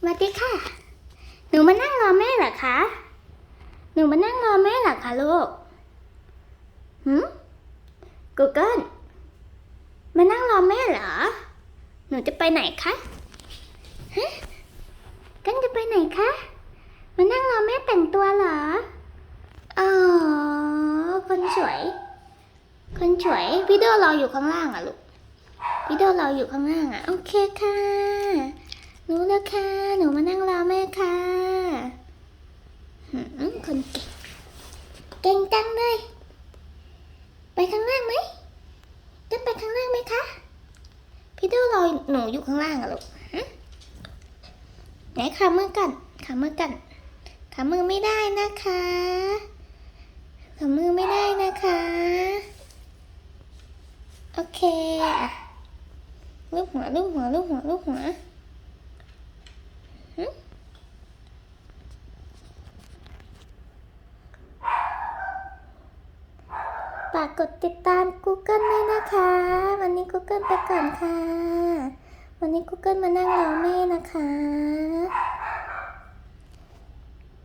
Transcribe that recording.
สวัสดีค่ะ หนูมานั่งรอแม่เหรอคะ หนูมานั่งรอแม่เหรอคะลูกหืมกูเกิลมานั่งรอแม่เหรอ หนูจะไปไหนคะฮะกันจะไปไหนคะ มานั่งรอแม่แต่งตัวเหรอ อ๋อ คนสวย คนสวย พี่โดรออยู่ข้างล่างอะลูก พี่โดรออยู่ข้างล่างอะโอเคค่ะ รู้แล้วค่ะ หนูมานั่งรอแม่ค่ะหืม คนเก่ง เก่งจังเลย ไปข้างล่างไหมจะไปข้างล่างไหมคะ พี่โดรอหนูอยู่ข้างล่างอะลูกไหนขามือกันขามือกันขามือไม่ได้นะคะขามือไม่ได้นะคะ โอเคอะลูกหัวลูกหัวลูกหัวลูกหัว ฝากกดติดตาม Google ด้วยนะคะ วันนี้ Google ไปก่อนค่ะ วันนี้ Google มานั่งรอแม่นะคะ